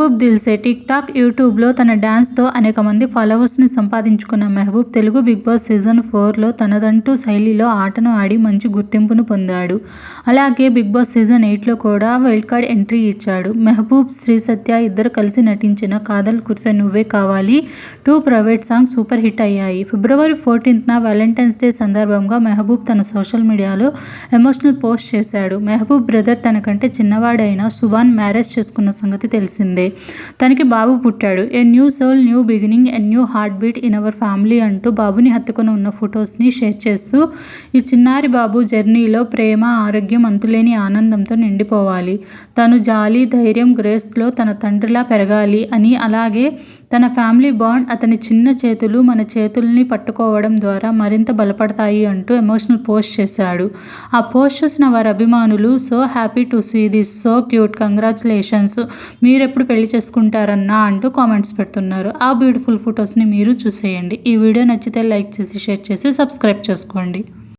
Mehboob దిల్సే tick talk యూట్యూబ్లో తన డ్యాన్స్తో అనేక మంది ఫాలోవర్స్ని సంపాదించుకున్న Mehboob Telugu big boss season ఫోర్లో తనదంటూ శైలిలో ఆటను ఆడి మంచి గుర్తింపును పొందాడు. అలాగే బిగ్ బాస్ సీజన్ ఎయిట్లో కూడా వైల్డ్ కార్డ్ ఎంట్రీ ఇచ్చాడు. మెహబూబ్ శ్రీ సత్య ఇద్దరు కలిసి నటించిన కాదల్ కుర్సే నువ్వే కావాలి two private song super hit అయ్యాయి. ఫిబ్రవరి ఫోర్టీన్త్న వ్యాలంటైన్స్ డే సందర్భంగా మెహబూబ్ తన సోషల్ మీడియాలో ఎమోషనల్ పోస్ట్ చేశాడు. మెహబూబ్ బ్రదర్ తనకంటే చిన్నవాడైన సుభాన్ మ్యారేజ్ చేసుకున్న సంగతి తెలిసిందే. తనకి బాబు పుట్టాడు. A new soul new beginning a new heart beat in our family అంటూ బాబుని హత్తుకొని ఉన్న ఫొటోస్ని షేర్ చేస్తూ ఈ చిన్నారి బాబు జర్నీలో ప్రేమ ఆరోగ్యం అంతులేని ఆనందంతో నిండిపోవాలి. తను జాలి ధైర్యం గ్రేస్లో తన తండ్రిలా పెరగాలి అని అలాగే తన ఫ్యామిలీ బాండ్ అతని చిన్న చేతులు మన చేతుల్ని పట్టుకోవడం ద్వారా మరింత బలపడతాయి అంటూ ఎమోషనల్ పోస్ట్ చేశాడు. ఆ పోస్ట్ చూసిన వారి అభిమానులు so happy to see this so cute congratulations మీరెప్పుడు పెళ్ళి చేసుకుంటారన్నా అంటూ కామెంట్స్ పెడుతున్నారు. ఆ బ్యూటిఫుల్ ఫొటోస్ని మీరు చూసేయండి. ఈ వీడియో నచ్చితే లైక్ చేసి షేర్ చేసి సబ్స్క్రైబ్ చేసుకోండి.